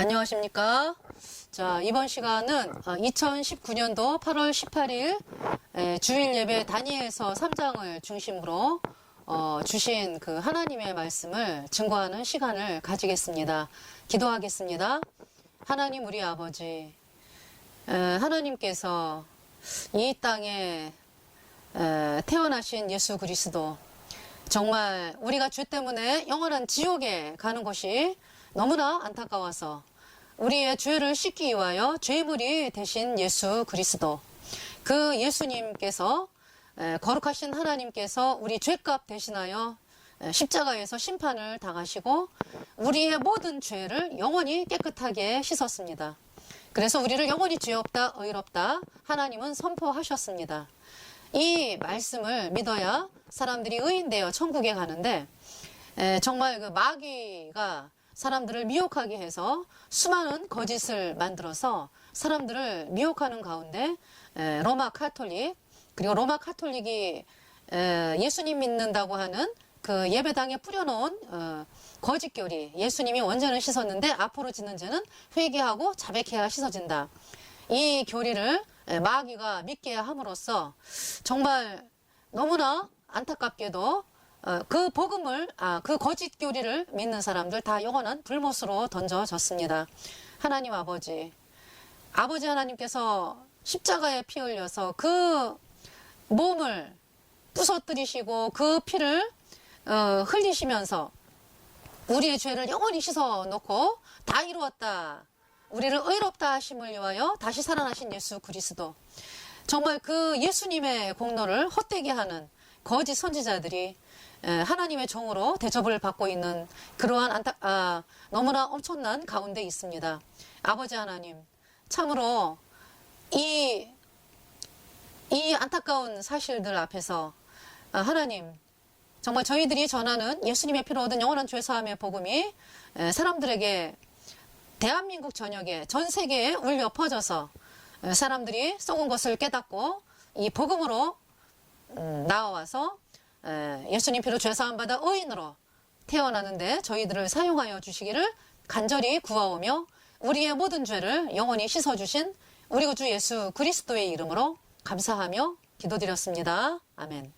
안녕하십니까. 자, 이번 시간은 2019년도 8월 18일 주일 예배 다니엘서 3장을 중심으로 어, 주신 그 하나님의 말씀을 증거하는 시간을 가지겠습니다. 기도하겠습니다. 하나님 우리 아버지, 에, 하나님께서 이 땅에 에, 태어나신 예수 그리스도 정말 우리가 죄 때문에 영원한 지옥에 가는 것이 너무나 안타까워서 우리의 죄를 씻기 위하여 죄물이 되신 예수 그리스도 그 예수님께서 에, 거룩하신 하나님께서 우리 죄값 대신하여 에, 십자가에서 심판을 당하시고 우리의 모든 죄를 영원히 깨끗하게 씻었습니다. 그래서 우리를 영원히 죄 없다 의롭다 하나님은 선포하셨습니다. 이 말씀을 믿어야 사람들이 의인되어 천국에 가는데 에, 정말 그 마귀가 사람들을 미혹하게 해서 수많은 거짓을 만들어서 사람들을 미혹하는 가운데 에, 로마 카톨릭 그리고 로마 카톨릭이 에, 예수님 믿는다고 하는 그 예배당에 뿌려놓은 어, 거짓 교리 예수님이 원전을 씻었는데 앞으로 짓는 죄는 회개하고 자백해야 씻어진다. 이 교리를 에, 마귀가 믿게 함으로써 정말 너무나 안타깝게도 어, 그 복음을 아, 그 거짓 교리를 믿는 사람들 다 영원한 불못으로 던져졌습니다. 하나님 아버지, 아버지 하나님께서 십자가에 피 흘려서 그 몸을 부서뜨리시고 그 피를 어, 흘리시면서 우리의 죄를 영원히 씻어 놓고 다 이루었다. 우리를 의롭다 하심을 위하여 다시 살아나신 예수 그리스도. 정말 그 예수님의 공로를 헛되게 하는 거짓 선지자들이 에, 하나님의 종으로 대접을 받고 있는 그러한 안타, 아, 너무나 엄청난 가운데 있습니다. 아버지 하나님, 참으로 이, 이 안타까운 사실들 앞에서 아, 하나님, 정말 저희들이 전하는 예수님의 피로 얻은 영원한 죄사함의 복음이 에, 사람들에게 대한민국 전역에 전 세계에 울려 퍼져서 에, 사람들이 썩은 것을 깨닫고 이 복음으로 음, 나와서 에, 예수님 피로 죄사함 받아 의인으로 태어나는데 저희들을 사용하여 주시기를 간절히 구하오며 우리의 모든 죄를 영원히 씻어 주신 우리 구주 예수 그리스도의 이름으로 감사하며 기도드렸습니다. 아멘.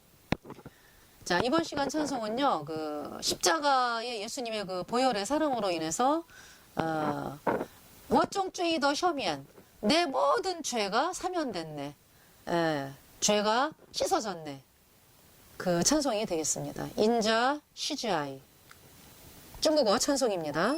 자, 이번 시간 찬송은요, 그, 십자가의 예수님의 그 보혈의 사랑으로 인해서, 어, 워종주의 더 셔미안, 내 모든 죄가 사면됐네. 예, 죄가 씻어졌네. 그 찬송이 되겠습니다. 인자 시즈아이. 중국어 찬송입니다.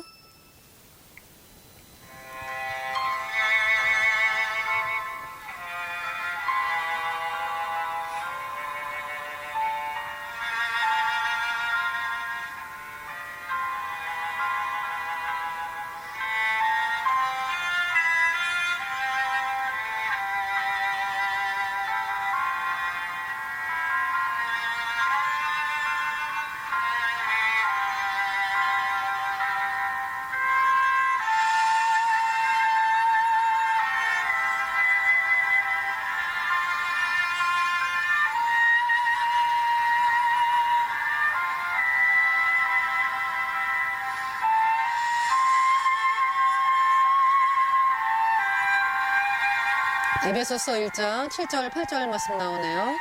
에베소서 1장 7절 8절 말씀 나오네요.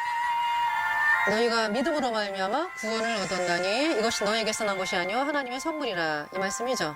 너희가 믿음으로 말미암아 구원을 얻었나니 이것이 너에게서 난 것이 아니요 하나님의 선물이라 이 말씀이죠.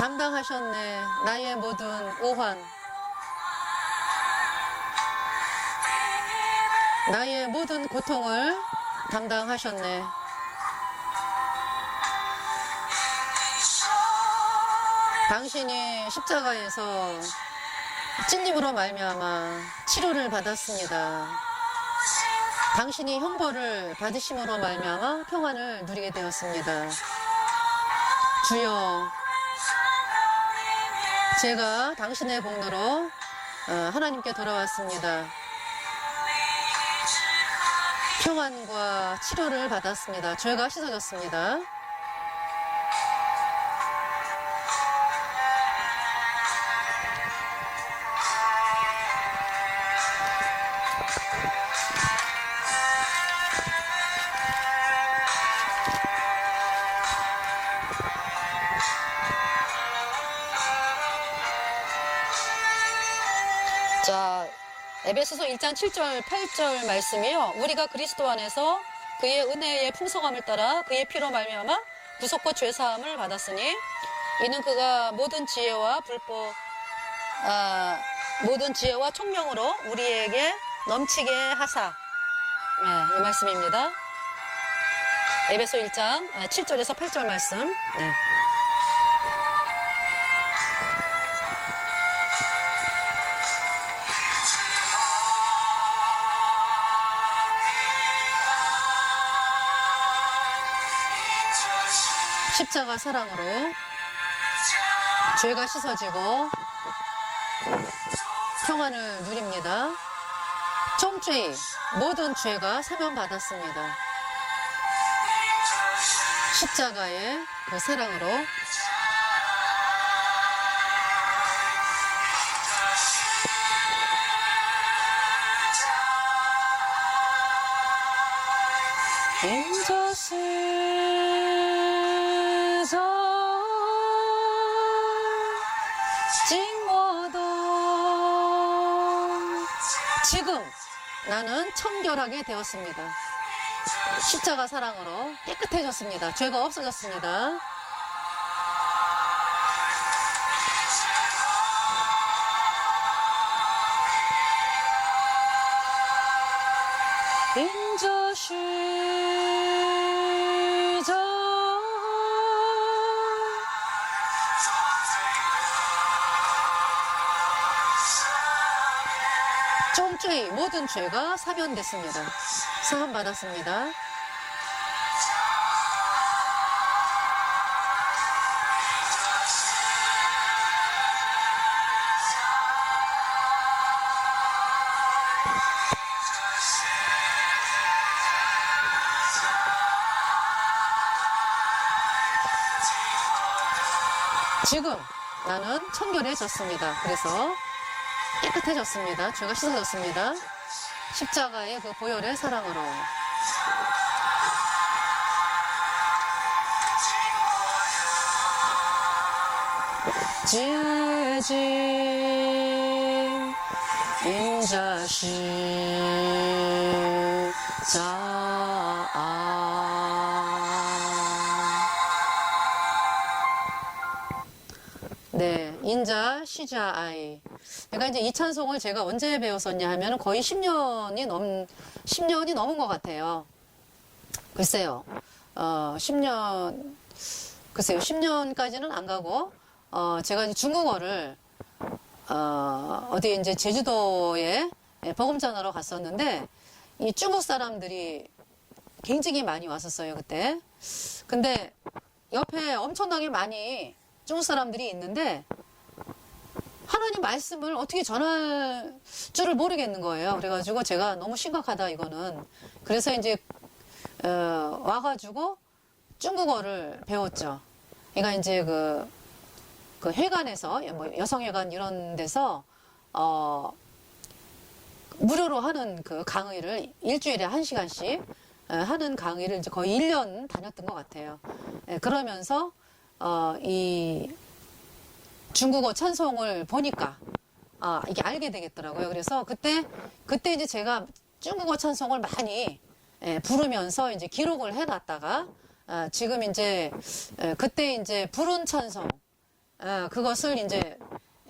담당하셨네. 나의 모든 오환. 나의 모든 고통을 담당하셨네. 당신이 십자가에서 찔림으로 말미암아 치료를 받았습니다. 당신이 형벌을 받으심으로 말미암아 평안을 누리게 되었습니다. 주여, 제가 당신의 공로로 어, 하나님께 돌아왔습니다. 평안과 치료를 받았습니다. 죄가 씻어졌습니다. 1장 7절, 8절 말씀이요. 우리가 그리스도 안에서 그의 은혜의 풍성함을 따라 그의 피로 말미암아 구속과 죄 사함을 받았으니 이는 그가 모든 지혜와 불법 아, 모든 지혜와 총명으로 우리에게 넘치게 하사. 네, 이 말씀입니다. 에베소 1장 7절에서 8절 말씀. 네. 십자가 사랑으로 죄가 씻어지고 평안을 누립니다. 총죄 모든 죄가 사면받았습니다. 십자가의 그 사랑으로 지금 나는 청결하게 되었습니다. 십자가 사랑으로 깨끗해졌습니다. 죄가 없어졌습니다. 죄가 사면됐습니다. 사함 받았습니다. 지금 나는 청결해졌습니다. 그래서 깨끗해졌습니다. 죄가 씻어졌습니다. 십자가의 그 보혈의 사랑으로. 지지 인자시 자 네, 인자, 시자, 아이. 내가 이제 이 찬송을 제가 언제 배웠었냐 하면 거의 10년이 넘, 10년이 넘은 것 같아요. 글쎄요, 어, 10년, 글쎄요, 10년까지는 안 가고, 어, 제가 이제 중국어를, 어, 어디 이제 제주도에 예, 버금 전하러 갔었는데, 이 중국 사람들이 굉장히 많이 왔었어요, 그때. 근데 옆에 엄청나게 많이 중국 사람들이 있는데 하나님 말씀을 어떻게 전할 줄을 모르겠는 거예요. 그래가지고 제가 너무 심각하다 이거는. 그래서 이제 어, 와가지고 중국어를 배웠죠. 그러니까 이제 그, 그 회관에서 뭐 여성회관 이런 데서 어, 무료로 하는 그 강의를 일주일에 한 시간씩 어, 하는 강의를 이제 거의 1년 다녔던 것 같아요. 예, 그러면서 어, 이 중국어 찬송을 보니까 아, 이게 알게 되겠더라고요. 그래서 그때 그때 이제 제가 중국어 찬송을 많이 예, 부르면서 이제 기록을 해놨다가 아, 지금 이제 예, 그때 이제 부른 찬송 아, 그것을 이제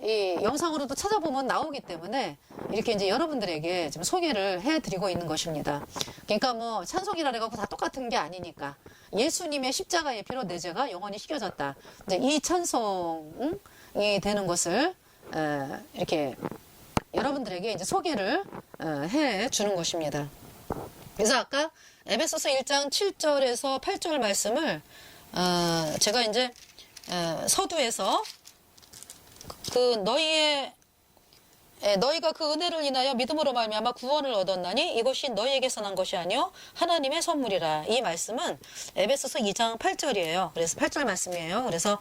이 영상으로도 찾아보면 나오기 때문에 이렇게 이제 여러분들에게 지금 소개를 해드리고 있는 것입니다. 그러니까 뭐 찬송이라 해갖고 다 똑같은 게 아니니까 예수님의 십자가의 피로 내 죄가 영원히 씻겨졌다. 이제 이 찬송이 되는 것을 어, 이렇게 여러분들에게 이제 소개를 어, 해 주는 것입니다. 그래서 아까 에베소서 1장 7절에서 8절 말씀을 어, 제가 이제 어, 서두에서 그 너희의 예, 너희가 그 은혜를 인하여 믿음으로 말미암아 구원을 얻었나니 이것이 너희에게서 난 것이 아니요 하나님의 선물이라. 이 말씀은 에베소서 2장 8절이에요. 그래서 8절 말씀이에요. 그래서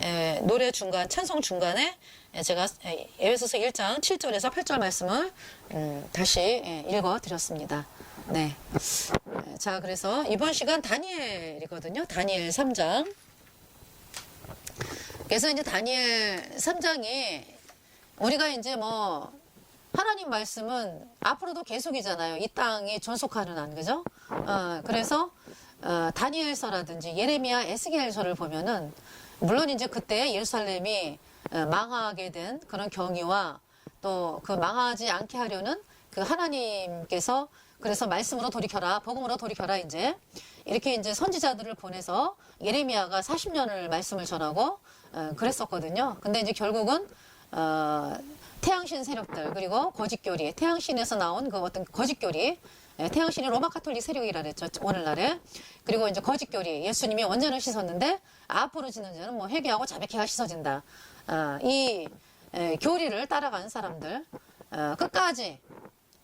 에, 노래 중간 찬송 중간에 에, 제가 에, 에베소서 1장 7절에서 8절 말씀을 음, 다시 예, 읽어 드렸습니다. 네. 에, 자, 그래서 이번 시간 다니엘이거든요. 다니엘 3장. 그래서 이제 다니엘 3장이 우리가 이제 뭐 하나님 말씀은 앞으로도 계속이잖아요. 이 땅이 존속하는 한 그죠? 어, 그래서 어, 다니엘서라든지 예레미야, 에스겔서를 보면은 물론 이제 그때 예루살렘이 어, 망하게 된 그런 경위와 또 그 망하지 않게 하려는 그 하나님께서 그래서 말씀으로 돌이켜라, 복음으로 돌이켜라 이제 이렇게 이제 선지자들을 보내서 예레미야가 40년을 말씀을 전하고 어, 그랬었거든요. 근데 이제 결국은 어, 태양신 세력들 그리고 거짓교리. 태양신에서 나온 그 어떤 거짓교리. 예, 태양신이 로마 카톨릭 세력이라 그랬죠 오늘날에. 그리고 이제 거짓교리. 예수님이 원전을 씻었는데 앞으로 지는 자는 뭐 회개하고 자백해야 씻어진다. 어, 이 에, 교리를 따라간 사람들. 어, 끝까지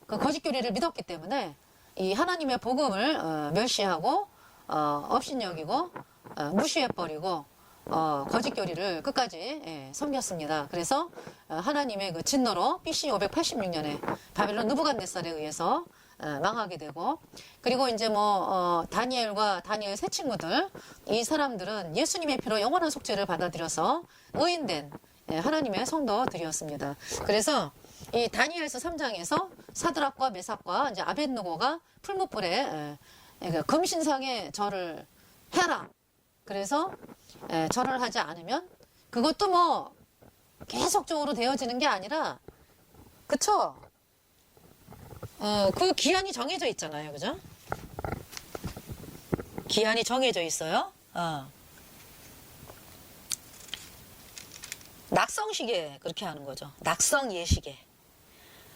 그 거짓교리를 믿었기 때문에 이 하나님의 복음을 어, 멸시하고 어, 업신여기고 어, 무시해버리고 어, 거짓 교리를 끝까지 예, 섬겼습니다. 그래서 어, 하나님의 그 진노로 BC 586년에 바벨론 느부갓네살에 의해서 어, 망하게 되고 그리고 이제 뭐 어, 다니엘과 다니엘 세 친구들 이 사람들은 예수님의 피로 영원한 속죄를 받아들여서 의인된 예, 하나님의 성도들이었습니다. 그래서 이 다니엘서 3장에서 사드락과 메삭과 이제 아벤누고가 풀무불에 예, 예, 그 금신상에 절을 해라. 그래서 예, 절을 하지 않으면 그것도 뭐 계속적으로 되어지는 게 아니라 그쵸? 어, 그 기한이 정해져 있잖아요. 그죠? 기한이 정해져 있어요. 어. 낙성시계 그렇게 하는 거죠. 낙성 예시계.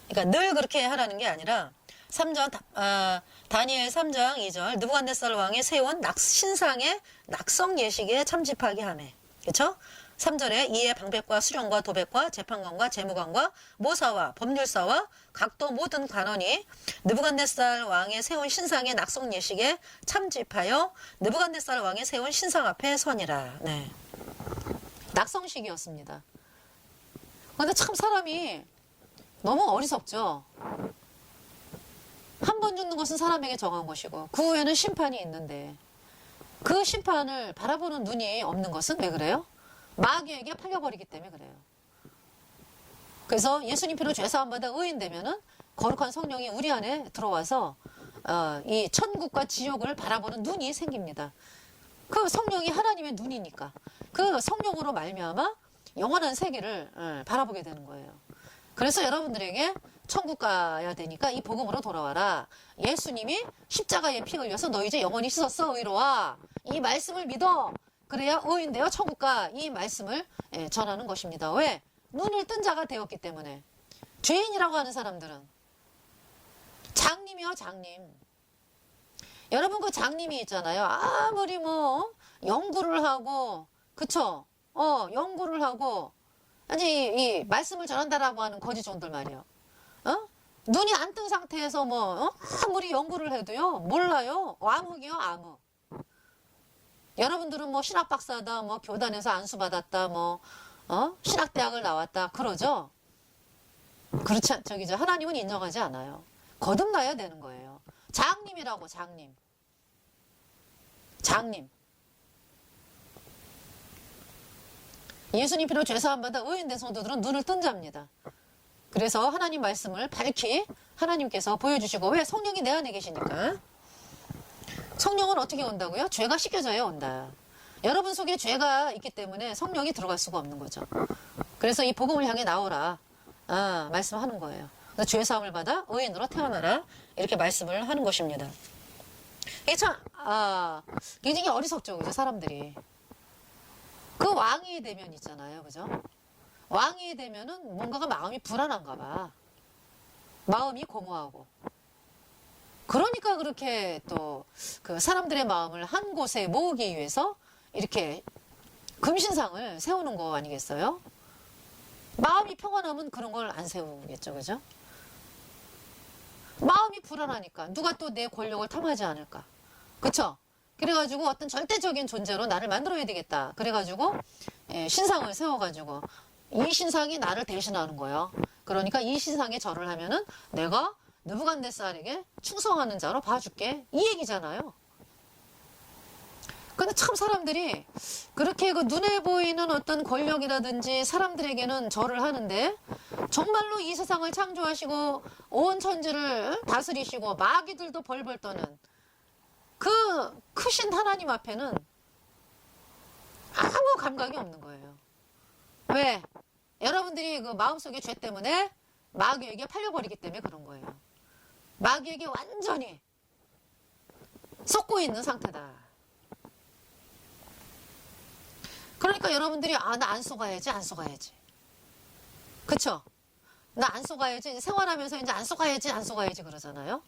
그러니까 늘 그렇게 하라는 게 아니라 3장 아, 다니엘 3장 2절 느부갓네살 왕의 세운 낙, 신상의 낙성 예식에 참집하게 하매. 그렇죠? 3절에 이에 방백과 수령과 도백과 재판관과 재무관과 모사와 법률사와 각도 모든 관원이 느부갓네살 왕의 세운 신상의 낙성 예식에 참집하여 느부갓네살 왕의 세운 신상 앞에 선이라. 네. 낙성식이었습니다. 근데 참 사람이 너무 어리석죠. 한 번 죽는 것은 사람에게 정한 것이고 그 후에는 심판이 있는데 그 심판을 바라보는 눈이 없는 것은 왜 그래요? 마귀에게 팔려버리기 때문에 그래요. 그래서 예수님 피로 죄사함 받아 의인 되면은 거룩한 성령이 우리 안에 들어와서 어, 이 천국과 지옥을 바라보는 눈이 생깁니다. 그 성령이 하나님의 눈이니까 그 성령으로 말미암아 영원한 세계를 어, 바라보게 되는 거예요. 그래서 여러분들에게 천국 가야 되니까 이 복음으로 돌아와라. 예수님이 십자가에 피 흘려서 너 이제 영원히 씻었어 의로와 이 말씀을 믿어. 그래야 의인되어 천국 가. 이 말씀을 예, 전하는 것입니다. 왜? 눈을 뜬 자가 되었기 때문에. 죄인이라고 하는 사람들은 장님이요 장님. 여러분 그 장님이 있잖아요. 아무리 뭐 연구를 하고 그쵸? 어 연구를 하고 아니 이 말씀을 전한다라고 하는 거지종들 말이에요. 어? 눈이 안 뜬 상태에서 뭐 어? 아무리 연구를 해도요 몰라요. 암흑이요 암흑. 여러분들은 뭐 신학 박사다, 뭐 교단에서 안수 받았다, 뭐 어? 신학 대학을 나왔다 그러죠. 그렇지 않, 저기 저 하나님은 인정하지 않아요. 거듭나야 되는 거예요. 장님이라고 장님. 장님. 예수님 피로 죄사함 받아 의인된 성도들은 눈을 뜬 자입니다. 그래서 하나님 말씀을 밝히 하나님께서 보여주시고 왜 성령이 내 안에 계시니까 성령은 어떻게 온다고요? 죄가 씻겨져야 온다. 여러분 속에 죄가 있기 때문에 성령이 들어갈 수가 없는 거죠. 그래서 이 복음을 향해 나오라. 아, 말씀하는 거예요. 죄 사함을 받아 의인으로 태어나라. 이렇게 말씀을 하는 것입니다. 이게 참, 아, 굉장히 어리석죠. 그죠? 사람들이. 그 왕이 되면 있잖아요. 그죠? 왕이 되면은 뭔가가 마음이 불안한가 봐. 마음이 공허하고. 그러니까 그렇게 또 그 사람들의 마음을 한 곳에 모으기 위해서 이렇게 금신상을 세우는 거 아니겠어요? 마음이 평안하면 그런 걸 안 세우겠죠, 그죠? 마음이 불안하니까 누가 또 내 권력을 탐하지 않을까, 그쵸? 그래가지고 어떤 절대적인 존재로 나를 만들어야 되겠다. 그래가지고 예, 신상을 세워가지고 이 신상이 나를 대신하는 거예요. 그러니까 이 신상에 절을 하면은 내가 느부갓네살에게 충성하는 자로 봐줄게 이 얘기잖아요. 근데 참 사람들이 그렇게 그 눈에 보이는 어떤 권력이라든지 사람들에게는 절을 하는데 정말로 이 세상을 창조하시고 온 천지를 다스리시고 마귀들도 벌벌 떠는 그 크신 하나님 앞에는 아무 감각이 없는 거예요. 왜? 여러분들이 그 마음속의 죄 때문에 마귀에게 팔려버리기 때문에 그런 거예요. 마귀에게 완전히 썩고 있는 상태다. 그러니까 여러분들이 아 나 안 속아야지 안 속아야지. 그쵸? 나 안 속아야지 생활하면서 이제 안 속아야지 안 속아야지 그러잖아요?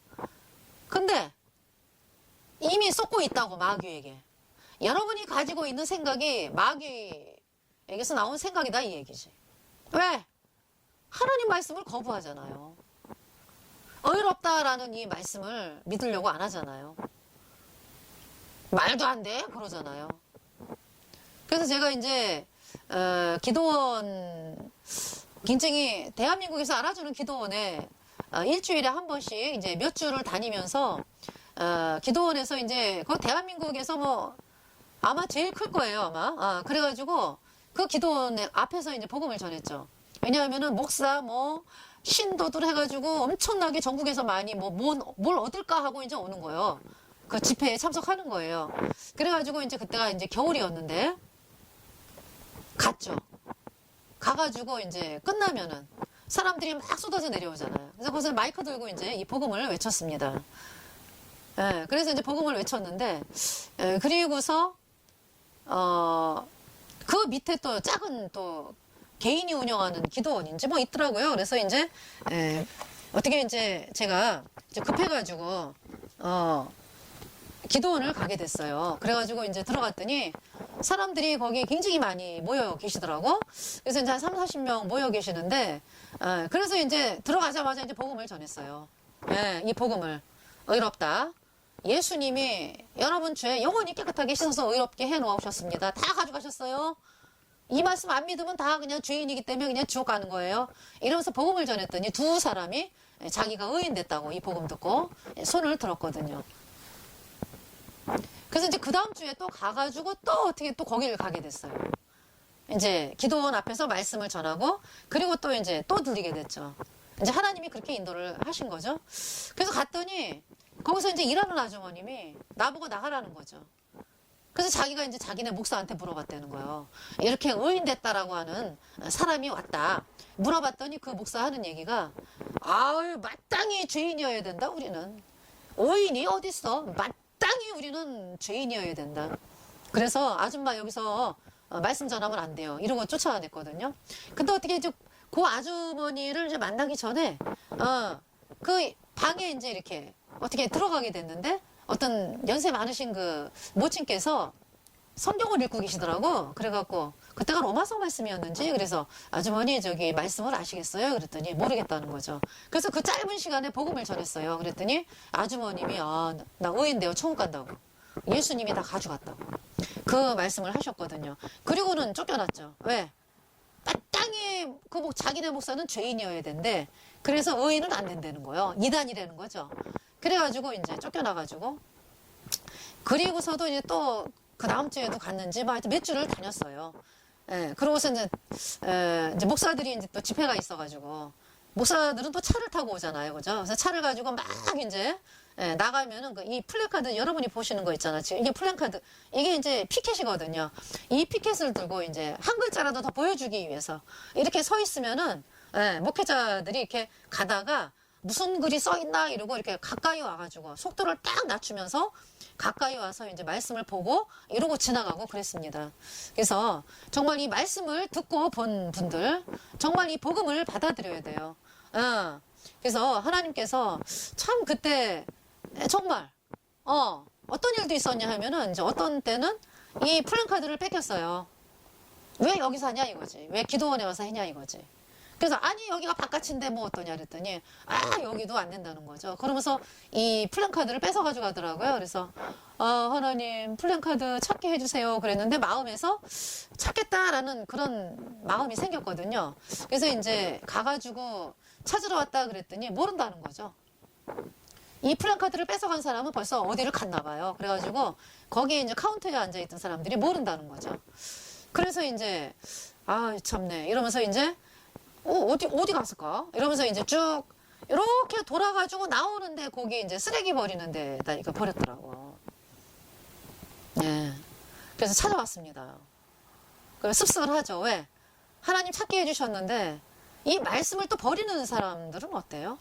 근데 이미 쏟고 있다고 마귀에게. 여러분이 가지고 있는 생각이 마귀에게서 나온 생각이다 이 얘기지 왜? 하나님 말씀을 거부하잖아요. 어이롭다라는 이 말씀을 믿으려고 안 하잖아요. 말도 안 돼? 그러잖아요. 그래서 제가 이제 어, 기도원 굉장히 대한민국에서 알아주는 기도원에 어, 일주일에 한 번씩 이제 몇 주를 다니면서 어, 기도원에서 이제 그 대한민국에서 뭐 아마 제일 클 거예요 아마. 아, 그래가지고 그 기도원 앞에서 이제 복음을 전했죠 왜냐하면은 목사 뭐 신도들 해가지고 엄청나게 전국에서 많이 뭐뭘 얻을까 하고 이제 오는 거예요 그 집회에 참석하는 거예요 그래가지고 이제 그때가 이제 겨울이었는데 갔죠. 가가지고 이제 끝나면은 사람들이 막 쏟아져 내려오잖아요. 그래서 거기서 마이크 들고 이제 이 복음을 외쳤습니다. 예, 그래서 이제 복음을 외쳤는데, 예, 그리고서, 어, 그 밑에 또 작은 또 개인이 운영하는 기도원인지 뭐 있더라고요. 그래서 이제, 예, 어떻게 이제 제가 이제 급해가지고, 어, 기도원을 가게 됐어요. 그래가지고 이제 들어갔더니 사람들이 거기에 굉장히 많이 모여 계시더라고. 그래서 이제 한 3, 40명 모여 계시는데, 어, 그래서 이제 들어가자마자 이제 복음을 전했어요. 예, 이 복음을. 의롭다. 예수님이 여러분 죄 영원히 깨끗하게 씻어서 의롭게 해 놓으셨습니다. 다 가져가셨어요. 이 말씀 안 믿으면 다 그냥 죄인이기 때문에 그냥 지옥 가는 거예요. 이러면서 복음을 전했더니 두 사람이 자기가 의인 됐다고 이 복음 듣고 손을 들었거든요. 그래서 이제 그 다음 주에 또 가가지고 또 어떻게 또 거기를 가게 됐어요. 이제 기도원 앞에서 말씀을 전하고 그리고 또 이제 또 들리게 됐죠. 이제 하나님이 그렇게 인도를 하신 거죠. 그래서 갔더니 거기서 이제 일하는 아주머님이 나보고 나가라는 거죠. 그래서 자기가 이제 자기네 목사한테 물어봤다는 거예요. 이렇게 의인 됐다라고 하는 사람이 왔다. 물어봤더니 그 목사 하는 얘기가 아유 마땅히 죄인이어야 된다 우리는. 의인이 어딨어? 마땅히 우리는 죄인이어야 된다. 그래서 아줌마 여기서 어, 말씀 전하면 안 돼요. 이러고 쫓아냈거든요. 근데 어떻게 이제 그 아주머니를 이제 만나기 전에 어, 그 방에 이제 이렇게 어떻게 들어가게 됐는데 어떤 연세 많으신 그 모친께서 성경을 읽고 계시더라고. 그래갖고 그때가 로마서 말씀이었는지 그래서 아주머니 저기 말씀을 아시겠어요? 그랬더니 모르겠다는 거죠. 그래서 그 짧은 시간에 복음을 전했어요. 그랬더니 아주머님이 아, 나 의인데요. 천국 간다고. 예수님이 다 가져갔다고. 그 말씀을 하셨거든요. 그리고는 쫓겨났죠. 왜? 마땅히 그 목- 자기네 목사는 죄인이어야 된대. 그래서 의인은 안 된다는 거예요. 이단이라는 거죠. 그래가지고 이제 쫓겨나가지고 그리고서도 이제 또 그 다음 주에도 갔는지 막 하여튼 몇 주를 다녔어요. 예, 그러고서 이제, 에, 이제 목사들이 이제 또 집회가 있어가지고, 목사들은 또 차를 타고 오잖아요. 그죠? 그래서 차를 가지고 막 이제, 예, 나가면은 그 이 플래카드 여러분이 보시는 거 있잖아. 지금 이게 플래카드, 이게 이제 피켓이거든요. 이 피켓을 들고 이제 한 글자라도 더 보여주기 위해서 이렇게 서 있으면은, 예, 목회자들이 이렇게 가다가 무슨 글이 써 있나 이러고 이렇게 가까이 와가지고 속도를 딱 낮추면서 가까이 와서 이제 말씀을 보고 이러고 지나가고 그랬습니다. 그래서 정말 이 말씀을 듣고 본 분들 정말 이 복음을 받아들여야 돼요. 어. 그래서 하나님께서 참 그때 정말 어 어떤 일도 있었냐 하면은 이제 어떤 때는 이 플랜카드를 뺏겼어요. 왜 여기서 하냐 이거지. 왜 기도원에 와서 했냐 이거지. 그래서 아니 여기가 바깥인데 뭐 어떠냐 그랬더니 아 여기도 안 된다는 거죠. 그러면서 이 플랜카드를 뺏어 가지고 가더라고요. 그래서 어, 하나님 플랜카드 찾게 해주세요. 그랬는데 마음에서 찾겠다라는 그런 마음이 생겼거든요. 그래서 이제 가가지고 찾으러 왔다 그랬더니 모른다는 거죠. 이 플랜카드를 뺏어간 사람은 벌써 어디를 갔나 봐요. 그래가지고 거기에 이제 카운터에 앉아 있던 사람들이 모른다는 거죠. 그래서 이제 아 참네 이러면서 이제 어, 어디 어디 갔을까? 이러면서 이제 쭉 이렇게 돌아가지고 나오는데 거기 이제 쓰레기 버리는 데다 이거 버렸더라고. 네. 그래서 찾아왔습니다. 그 씁쓸하죠. 왜? 하나님 찾게 해주셨는데 이 말씀을 또 버리는 사람들은 어때요?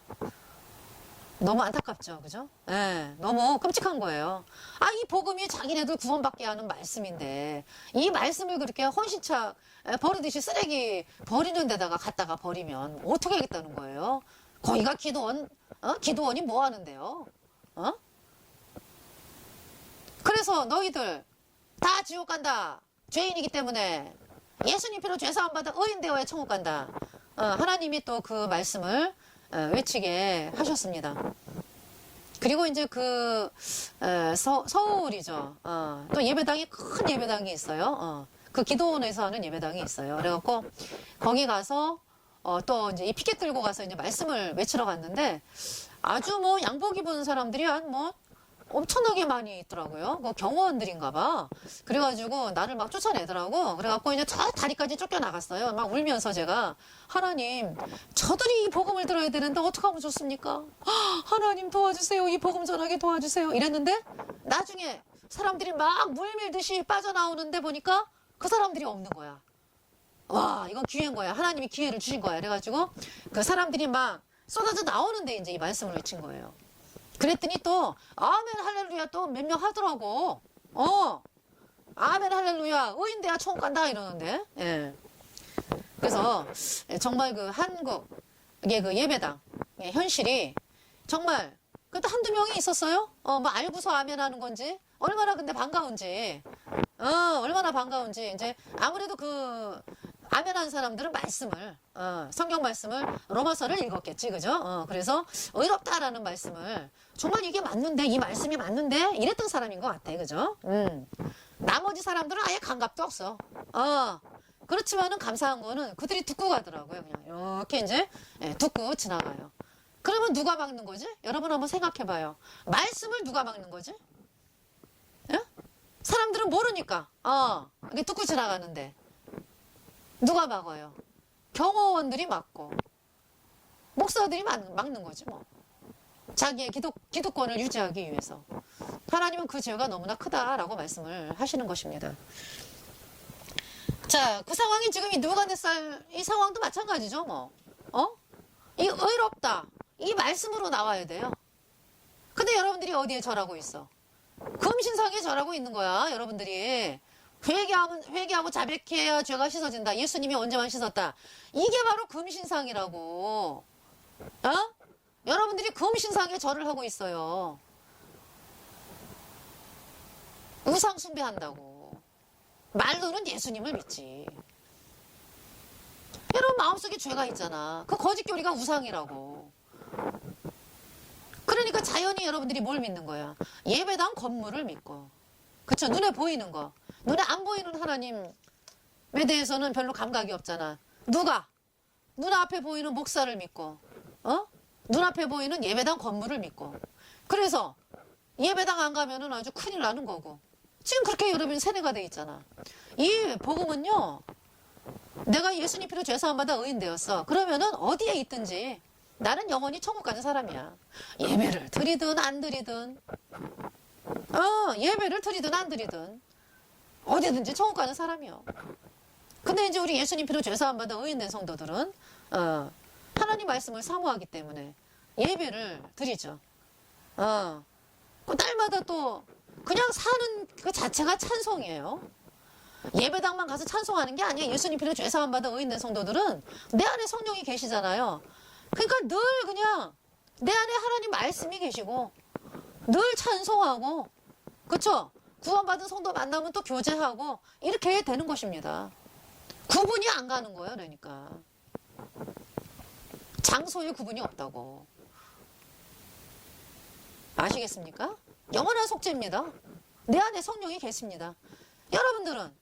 너무 안타깝죠, 그죠? 예, 너무 끔찍한 거예요. 아, 이 복음이 자기네들 구원받게 하는 말씀인데, 이 말씀을 그렇게 헌신차 에, 버리듯이 쓰레기 버리는 데다가 갖다가 버리면 어떻게 하겠다는 거예요? 거기가 기도원, 어? 기도원이 뭐 하는데요? 어? 그래서 너희들 다 지옥 간다. 죄인이기 때문에 예수님 피로 죄사함 받아 의인 되어야 천국 간다. 어, 하나님이 또 그 말씀을 어, 외치게 하셨습니다. 그리고 이제 그 에, 서, 서울이죠. 어, 또 예배당이 큰 예배당이 있어요. 어, 그 기도원에서 하는 예배당이 있어요. 그래갖고 거기 가서 어, 또 이제 이 피켓 들고 가서 이제 말씀을 외치러 갔는데 아주 뭐 양복 입은 사람들이 한뭐 엄청나게 많이 있더라고요. 그 경호원들인가 봐. 그래가지고 나를 막 쫓아내더라고. 그래갖고 이제 저 다리까지 쫓겨나갔어요. 막 울면서 제가 하나님, 저들이 이 복음을 들어야 되는데 어떡하면 좋습니까? 하나님 도와주세요. 이 복음 전하게 도와주세요. 이랬는데 나중에 사람들이 막 물밀듯이 빠져나오는데 보니까 그 사람들이 없는 거야. 와, 이건 기회인 거야. 하나님이 기회를 주신 거야. 그래가지고 그 사람들이 막 쏟아져 나오는데 이제 이 말씀을 외친 거예요. 그랬더니 또 아멘 할렐루야 또 몇 명 하더라고. 어. 아멘 할렐루야 의인대야 총 간다 이러는데. 예. 그래서 정말 그 한국 이게 그 예배당 예, 현실이 정말 그때 한두 명이 있었어요. 어, 뭐 알고서 아멘 하는 건지 얼마나 근데 반가운지. 어, 얼마나 반가운지 이제 아무래도 그 아멘한 사람들은 말씀을 어, 성경 말씀을 로마서를 읽었겠지 그죠? 어, 그래서 의롭다라는 말씀을 정말 이게 맞는데 이 말씀이 맞는데 이랬던 사람인 것 같아 그죠? 음. 나머지 사람들은 아예 감각도 없어. 어. 그렇지만은 감사한 거는 그들이 듣고 가더라고요. 그냥 이렇게 이제 예, 듣고 지나가요. 그러면 누가 막는 거지? 여러분 한번 생각해 봐요. 말씀을 누가 막는 거지? 예? 사람들은 모르니까. 어, 듣고 지나가는데. 누가 막아요? 경호원들이 막고, 목사들이 막, 막는 거지, 뭐. 자기의 기독, 기독권을 유지하기 위해서. 하나님은 그 죄가 너무나 크다라고 말씀을 하시는 것입니다. 자, 그 상황이 지금 이 누가네살 이 상황도 마찬가지죠, 뭐. 어? 이 의롭다. 이 말씀으로 나와야 돼요. 근데 여러분들이 어디에 절하고 있어? 금신상에 절하고 있는 거야, 여러분들이. 회개하면, 회개하고 자백해야 죄가 씻어진다. 예수님이 언제만 씻었다. 이게 바로 금신상이라고. 어? 여러분들이 금신상에 절을 하고 있어요. 우상 숭배한다고. 말로는 예수님을 믿지. 여러분 마음속에 죄가 있잖아. 그 거짓 교리가 우상이라고. 그러니까 자연히 여러분들이 뭘 믿는 거야? 예배당 건물을 믿고. 그쵸? 눈에 보이는 거. 눈에 안 보이는 하나님에 대해서는 별로 감각이 없잖아. 누가? 눈앞에 보이는 목사를 믿고, 어? 눈앞에 보이는 예배당 건물을 믿고. 그래서 예배당 안 가면은 아주 큰일 나는 거고. 지금 그렇게 여러분이 세뇌가 돼 있잖아. 이 복음은요, 내가 예수님 피로 죄사함받아 의인되었어. 그러면은 어디에 있든지 나는 영원히 천국 가는 사람이야. 예배를 드리든 안 드리든, 어 예배를 드리든 안 드리든 어디든지 천국 가는 사람이요. 근데 이제 우리 예수님 피로 죄사함받아 의인된 성도들은 어, 하나님 말씀을 사모하기 때문에 예배를 드리죠. 어, 그 날마다 또 그냥 사는 그 자체가 찬송이에요. 예배당만 가서 찬송하는 게 아니야. 예수님 피로 죄 사함 받아 의인된 성도들은 내 안에 성령이 계시잖아요. 그러니까 늘 그냥 내 안에 하나님 말씀이 계시고 늘 찬송하고 그쵸? 구원받은 성도 만나면 또 교제하고 이렇게 되는 것입니다. 구분이 안 가는 거예요. 그러니까 장소에 구분이 없다고 아시겠습니까? 영원한 속죄입니다. 내 안에 성령이 계십니다. 여러분들은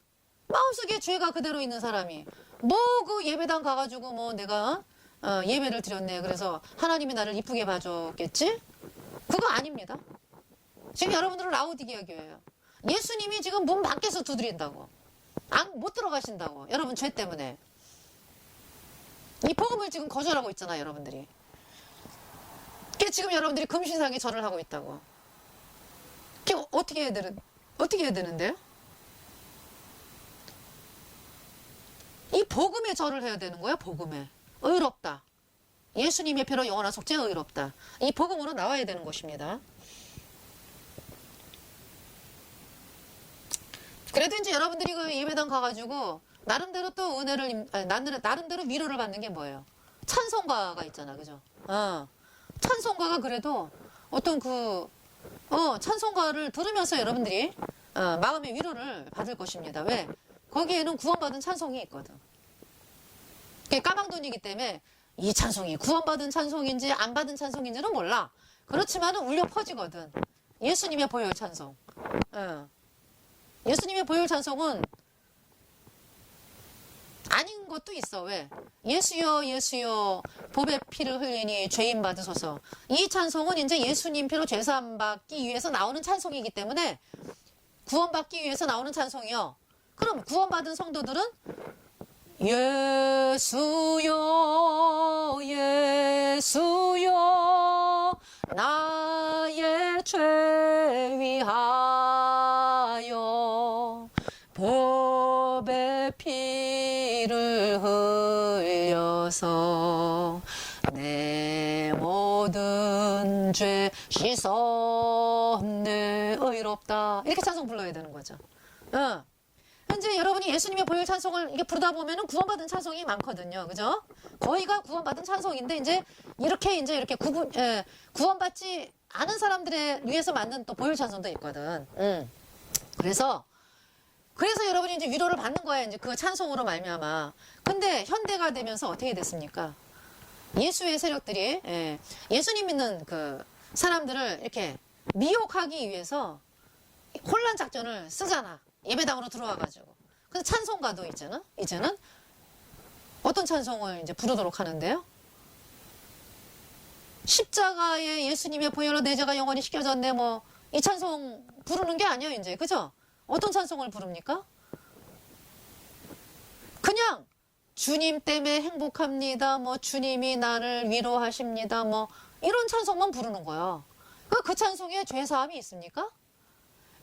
마음속에 죄가 그대로 있는 사람이 뭐 그 예배당 가가지고 뭐 내가 어, 예배를 드렸네. 그래서 하나님이 나를 이쁘게 봐줬겠지? 그거 아닙니다. 지금 여러분들은 라우디게아 교회예요. 예수님이 지금 문 밖에서 두드린다고. 안, 못 들어가신다고. 여러분 죄 때문에. 이 복음을 지금 거절하고 있잖아요, 여러분들이. 그게 지금 여러분들이 금신상에 절을 하고 있다고. 그게 어떻게 해야 되는, 어떻게 해야 되는데요? 이 복음에 절을 해야 되는 거야, 복음에. 의롭다. 예수님의 피로 영원한 속죄 의롭다. 이 복음으로 나와야 되는 것입니다. 그래도 이제 여러분들이 그 예배당 가가지고 나름대로 또 은혜를 임- 아니, 나름- 나름대로 위로를 받는 게 뭐예요? 찬송가가 있잖아, 그죠? 어. 찬송가가 그래도 어떤 그 어, 찬송가를 들으면서 여러분들이 어, 마음의 위로를 받을 것입니다. 왜? 거기에는 구원받은 찬송이 있거든. 까망돈이기 때문에 이 찬송이 구원받은 찬송인지 안 받은 찬송인지는 몰라. 그렇지만은 울려 퍼지거든. 예수님의 보혈 찬송. 어. 예수님의 보혈 찬송은 아닌 것도 있어. 왜? 예수여, 예수여, 법의 피를 흘리니 죄인 받으소서. 이 찬송은 이제 예수님 피로 죄사함 받기 위해서 나오는 찬송이기 때문에 구원받기 위해서 나오는 찬송이요. 그럼 구원받은 성도들은 예수여, 예수여, 나의 죄 위하 흘려서 내 모든 죄 씻었네 의롭다 이렇게 찬송 불러야 되는 거죠. 어. 현재 여러분이 예수님의 보혈 찬송을 이게 부르다 보면은 구원받은 찬송이 많거든요. 그죠? 거의가 구원받은 찬송인데 이제 이렇게 이제 이렇게 구분 예, 구원받지 않은 사람들에 위해서 만든 또 보혈 찬송도 있거든. 음. 그래서 그래서 여러분이 이제 위로를 받는 거예요. 이제 그 찬송으로 말미암아. 근데 현대가 되면서 어떻게 됐습니까? 예수의 세력들이 예, 예수님 믿는 그 사람들을 이렇게 미혹하기 위해서 혼란 작전을 쓰잖아. 예배당으로 들어와가지고. 그래서 찬송가도 있잖아. 이제는 어떤 찬송을 이제 부르도록 하는데요. 십자가에 예수님의 보혈로 내 죄가 영원히 씻겨졌네. 뭐 이 찬송 부르는 게 아니에요. 이제 그죠? 어떤 찬송을 부릅니까? 그냥 주님 때문에 행복합니다. 뭐 주님이 나를 위로하십니다. 뭐 이런 찬송만 부르는 거예요. 그, 그 찬송에 죄사함이 있습니까?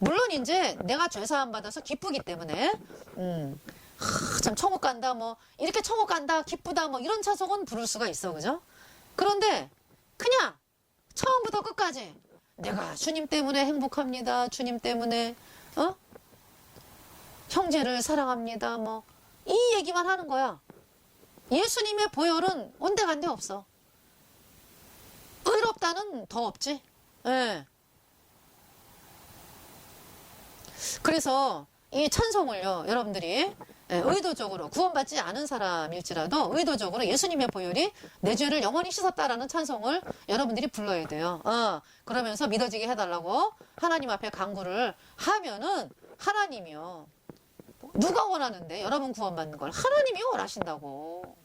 물론 이제 내가 죄사함 받아서 기쁘기 때문에 음, 하, 참 천국 간다 뭐 이렇게 천국 간다 기쁘다 뭐 이런 찬송은 부를 수가 있어 그죠? 그런데 그냥 처음부터 끝까지 내가 주님 때문에 행복합니다. 주님 때문에 어 형제를 사랑합니다. 뭐 이 얘기만 하는 거야. 예수님의 보혈은 온데간데 없어. 의롭다는 더 없지. 예. 그래서 이 찬송을요, 여러분들이 예, 의도적으로 구원받지 않은 사람일지라도 의도적으로 예수님의 보혈이 내 죄를 영원히 씻었다라는 찬송을 여러분들이 불러야 돼요. 어, 그러면서 믿어지게 해달라고 하나님 앞에 강구를 하면은 하나님이요. 누가 원하는데 여러분 구원받는 걸 하나님이 원하신다고.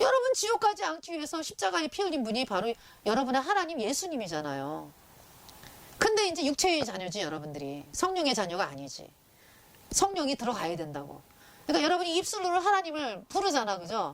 여러분 지옥 가지 않기 위해서 십자가에 피 흘린 분이 바로 여러분의 하나님 예수님이잖아요. 근데 이제 육체의 자녀지 여러분들이 성령의 자녀가 아니지. 성령이 들어가야 된다고. 그러니까 여러분이 입술로 하나님을 부르잖아, 그죠?